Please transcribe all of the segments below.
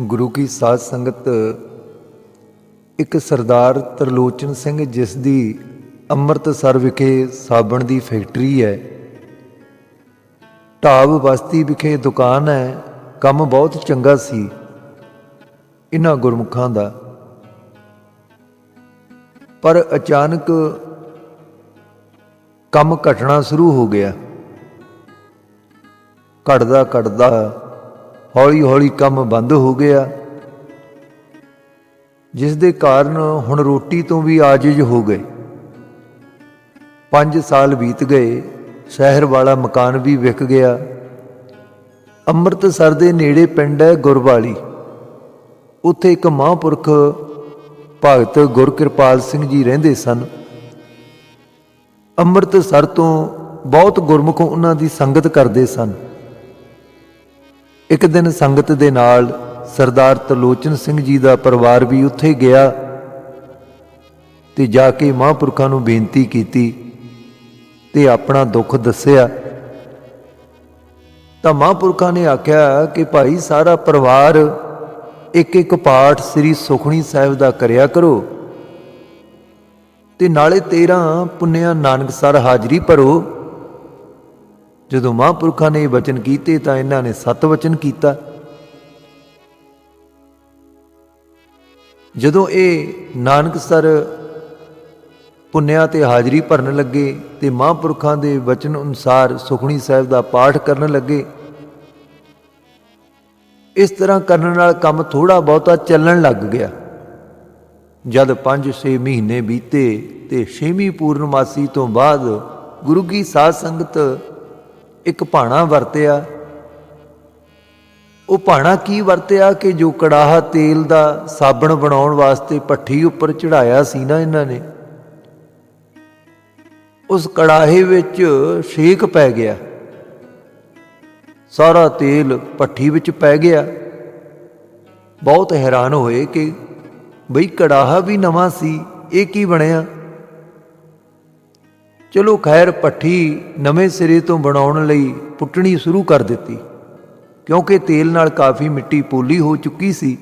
ਗੁਰੂ ਕੀ ਸਾਧ ਸੰਗਤ, ਇੱਕ ਸਰਦਾਰ ਤਰਲੋਚਨ ਸਿੰਘ ਜਿਸ ਦੀ ਅੰਮ੍ਰਿਤਸਰ ਵਿਖੇ ਸਾਬਣ ਦੀ ਫੈਕਟਰੀ ਹੈ, ਢਾਬ ਬਸਤੀ ਵਿਖੇ ਦੁਕਾਨ ਹੈ, ਕੰਮ ਬਹੁਤ ਚੰਗਾ ਸੀ ਇਹਨਾਂ ਗੁਰਮੁਖਾਂ ਦਾ। ਪਰ ਅਚਾਨਕ ਕੰਮ ਘਟਣਾ ਸ਼ੁਰੂ ਹੋ ਗਿਆ। ਘਟਦਾ ਘਟਦਾ ਹੌਲੀ ਹੌਲੀ ਕੰਮ ਬੰਦ ਹੋ ਗਿਆ। ਜਿਸ ਦੇ ਕਾਰਨ ਹੁਣ ਰੋਟੀ ਤੋਂ ਵੀ ਆਜਿਜ਼ ਹੋ ਗਏ। 5 ਸਾਲ ਬੀਤ ਗਏ, ਸ਼ਹਿਰ ਵਾਲਾ ਮਕਾਨ ਵੀ ਵਿਕ ਗਿਆ। ਅੰਮ੍ਰਿਤਸਰ ਦੇ ਨੇੜੇ ਪਿੰਡ ਹੈ ਗੁਰਵਾਲੀ। ਉੱਥੇ ਇੱਕ ਮਹਾਂਪੁਰਖ ਭਗਤ ਗੁਰਕਿਰਪਾਲ ਸਿੰਘ ਜੀ ਰਹਿੰਦੇ ਸਨ। ਅੰਮ੍ਰਿਤਸਰ ਤੋਂ ਬਹੁਤ ਗੁਰਮੁਖ ਉਹਨਾਂ ਦੀ ਸੰਗਤ ਕਰਦੇ ਸਨ। ਇੱਕ ਦਿਨ ਸੰਗਤ ਦੇ ਨਾਲ ਸਰਦਾਰ ਤਲੋਚਨ ਸਿੰਘ ਜੀ ਦਾ ਪਰਿਵਾਰ ਵੀ ਉੱਥੇ ਗਿਆ ਤੇ ਜਾ ਕੇ ਮਹਾਂਪੁਰਖਾਂ ਨੂੰ ਬੇਨਤੀ ਕੀਤੀ ਤੇ ਆਪਣਾ ਦੁੱਖ ਦੱਸਿਆ। ਤਾਂ ਮਹਾਂਪੁਰਖਾਂ ਨੇ ਆਖਿਆ ਕਿ ਭਾਈ ਸਾਰਾ ਪਰਿਵਾਰ ਇੱਕ ਇੱਕ ਪਾਠ ਸ੍ਰੀ ਸੁਖਣੀ ਸਾਹਿਬ ਦਾ ਕਰਿਆ ਕਰੋ ਤੇ ਨਾਲੇ 13 ਪੁੰਨਿਆ ਨਾਨਕਸਰ ਹਾਜ਼ਰੀ ਭਰੋ। ਜਦੋਂ ਮਹਾਂਪੁਰਖਾਂ ਨੇ ਇਹ ਵਚਨ ਕੀਤੇ ਤਾਂ ਇਹਨਾਂ ਨੇ ਸਤ ਵਚਨ ਕੀਤਾ। ਜਦੋਂ ਇਹ ਨਾਨਕਸਰ ਪੁੰਨਿਆ ਤੇ ਹਾਜ਼ਰੀ ਭਰਨ ਲੱਗੇ ਤੇ ਮਹਾਂਪੁਰਖਾਂ ਦੇ ਵਚਨ ਅਨੁਸਾਰ ਸੁਖਣੀ ਸਾਹਿਬ ਦਾ ਪਾਠ ਕਰਨ ਲੱਗੇ, ਇਸ ਤਰ੍ਹਾਂ ਕਰਨ ਨਾਲ ਕੰਮ ਥੋੜਾ ਬਹੁਤਾ ਚੱਲਣ ਲੱਗ ਗਿਆ। ਜਦ 5-6 ਮਹੀਨੇ ਬੀਤੇ ਤੇ 6ਵੀਂ ਪੂਰਨਮਾਸੀ ਤੋਂ ਬਾਅਦ ਗੁਰੂ ਕੀ ਸਾਧ ਸੰਗਤ ਇੱਕ ਭਾਣਾ ਵਰਤਿਆ। ਉਹ ਭਾਣਾ ਕੀ ਵਰਤਿਆ ਕਿ ਜੋ ਕੜਾਹਾ ਤੇਲ ਦਾ ਸਾਬਣ ਬਣਾਉਣ ਵਾਸਤੇ ਪੱਠੀ ਉੱਪਰ ਚੜਾਇਆ ਸੀ ਨਾ ਇਹਨਾਂ ਨੇ? ਉਸ ਕੜਾਹੇ ਵਿੱਚ ਛੇਕ ਪੈ ਗਿਆ। ਸਾਰਾ ਤੇਲ ਪੱਠੀ ਵਿੱਚ ਪੈ ਗਿਆ। ਬਹੁਤ ਹੈਰਾਨ ਹੋਏ ਕਿ ਬਈ ਕੜਾਹਾ ਵੀ ਨਵਾਂ ਸੀ, ਇਹ ਕੀ ਬਣਿਆ? ਚਲੋ ਖੈਰ ਪੱਠੀ ਨਵੇਂ ਸਿਰੇ ਤੋਂ ਬਣਾਉਣ ਲਈ ਪੁੱਟਣੀ ਸ਼ੁਰੂ ਕਰ ਦਿੱਤੀ, ਕਿਉਂਕਿ ਤੇਲ ਨਾਲ ਕਾਫੀ ਮਿੱਟੀ ਪੋਲੀ ਹੋ ਚੁੱਕੀ ਸੀ।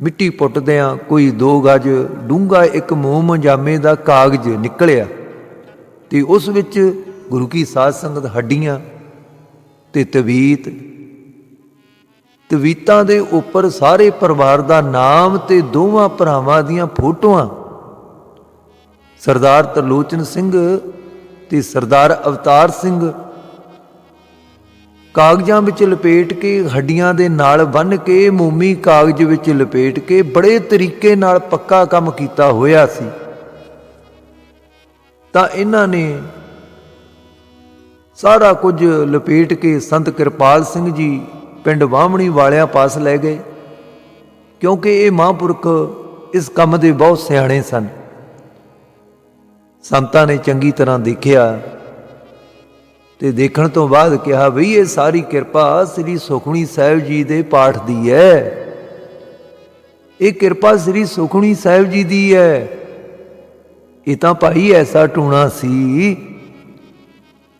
ਮਿੱਟੀ ਪੁੱਟਦਿਆਂ ਕੋਈ 2 ਗਜ ਡੂੰਘਾ ਇੱਕ ਮੋਮ ਜਾਮੇ ਦਾ ਕਾਗਜ਼ ਨਿਕਲਿਆ ਤੇ ਉਸ ਵਿੱਚ ਗੁਰੂ ਕੀ ਸਾਧ ਸੰਗਤ ਹੱਡੀਆਂ ਤੇ ਤਵੀਤ, ਤਵੀਤਾਂ ਦੇ ਉੱਪਰ ਸਾਰੇ ਪਰਿਵਾਰ ਦਾ ਨਾਮ ਤੇ ਦੋਵਾਂ ਭਰਾਵਾਂ ਦੀਆਂ ਫੋਟੋਆਂ ਸਰਦਾਰ ਤਰਲੋਚਨ ਸਿੰਘ ਤੇ ਸਰਦਾਰ ਅਵਤਾਰ ਸਿੰਘ ਕਾਗਜ਼ਾਂ ਵਿੱਚ ਲਪੇਟ ਕੇ, ਹੱਡੀਆਂ ਦੇ ਨਾਲ ਬੰਨ ਕੇ, ਮੋਮੀ ਕਾਗਜ਼ ਵਿੱਚ ਲਪੇਟ ਕੇ ਬੜੇ ਤਰੀਕੇ ਨਾਲ ਪੱਕਾ ਕੰਮ ਕੀਤਾ ਹੋਇਆ ਸੀ। ਤਾਂ ਇਹਨਾਂ ਨੇ ਸਾਰਾ ਕੁਝ ਲਪੇਟ ਕੇ ਸੰਤ ਕਿਰਪਾਲ ਸਿੰਘ ਜੀ ਪਿੰਡ ਵਾਹਮਣੀ ਵਾਲਿਆਂ ਪਾਸ ਲੈ ਗਏ, ਕਿਉਂਕਿ ਇਹ ਮਹਾਂਪੁਰਖ ਇਸ ਕੰਮ ਦੇ ਬਹੁਤ ਸਿਆਣੇ ਸਨ। ਸੰਤਾਂ ਨੇ ਚੰਗੀ ਤਰ੍ਹਾਂ ਦੇਖਿਆ ਤੇ ਦੇਖਣ ਤੋਂ ਬਾਅਦ ਕਿਹਾ, ਬਈ ਇਹ ਸਾਰੀ ਕਿਰਪਾ ਸ੍ਰੀ ਸੁਖਣੀ ਸਾਹਿਬ ਜੀ ਦੇ ਪਾਠ ਦੀ ਹੈ ਇਹ ਕਿਰਪਾ ਸ੍ਰੀ ਸੁਖਣੀ ਸਾਹਿਬ ਜੀ ਦੀ ਹੈ ਇਹ ਤਾਂ ਭਾਈ ਐਸਾ ਟੂਣਾ ਸੀ।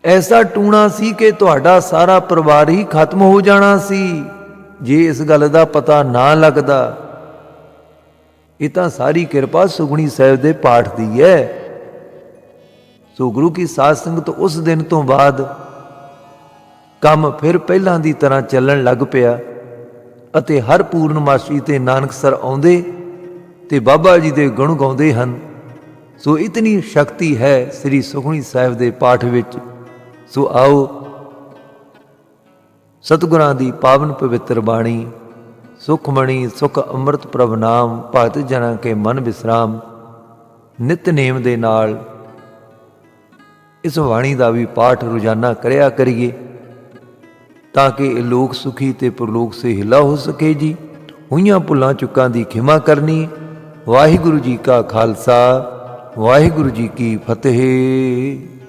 ਐਸਾ ਟੂਣਾ ਸੀ ਕਿ ਤੁਹਾਡਾ ਸਾਰਾ ਪਰਿਵਾਰ ਹੀ ਖਤਮ ਹੋ ਜਾਣਾ ਸੀ। ਜੇ ਇਸ ਗੱਲ ਦਾ ਪਤਾ ਨਾ ਲੱਗਦਾ, ਇਹ ਤਾਂ ਸਾਰੀ ਕਿਰਪਾ ਸੁਖਣੀ ਸਾਹਿਬ ਦੇ ਪਾਠ ਦੀ ਹੈ ਸੋ ਗੁਰੂ ਕੀ ਸਾਧ ਸੰਗਤ ਉਸ ਦਿਨ ਤੋਂ ਬਾਅਦ ਕੰਮ ਫਿਰ ਪਹਿਲਾਂ ਦੀ ਤਰ੍ਹਾਂ ਚੱਲਣ ਲੱਗ ਪਿਆ ਅਤੇ ਹਰ ਪੂਰਨਮਾਸ਼ੀ ਤੇ ਨਾਨਕਸਰ ਆਉਂਦੇ ਤੇ ਬਾਬਾ ਜੀ ਦੇ ਗੁਣ ਗਾਉਂਦੇ ਹਨ। ਸੋ ਇਤਨੀ ਸ਼ਕਤੀ ਹੈ ਸ੍ਰੀ ਸੁਖਣੀ ਸਾਹਿਬ ਦੇ ਪਾਠ ਵਿੱਚ। ਸੋ ਆਓ ਸਤਿਗੁਰਾਂ ਦੀ ਪਾਵਨ ਪਵਿੱਤਰ ਬਾਣੀ, ਸੁਖਮਣੀ ਸੁਖ ਅੰਮ੍ਰਿਤ ਪ੍ਰਭ ਨਾਮ, ਭਗਤ ਜਨਾਂ ਕੇ ਮਨ ਵਿਸਰਾਮ ਨਿਤਨੇਮ ਦੇ ਨਾਲ ਇਸ ਬਾਣੀ ਦਾ ਵੀ ਪਾਠ ਰੋਜ਼ਾਨਾ ਕਰਿਆ ਕਰੀਏ, ਤਾਂ ਕਿ ਇਹ ਲੋਕ ਸੁਖੀ ਤੇ ਪਰਲੋਕ ਸੇ ਹਿਲਾ ਹੋ ਸਕੇ ਜੀ। ਹੋਈਆਂ ਭੁੱਲਾਂ ਚੁੱਕਾਂ ਦੀ ਖਿਮਾ ਕਰਨੀ। ਵਾਹਿਗੁਰੂ ਜੀ ਕਾ ਖਾਲਸਾ, ਵਾਹਿਗੁਰੂ ਜੀ ਕੀ ਫਤਿਹ।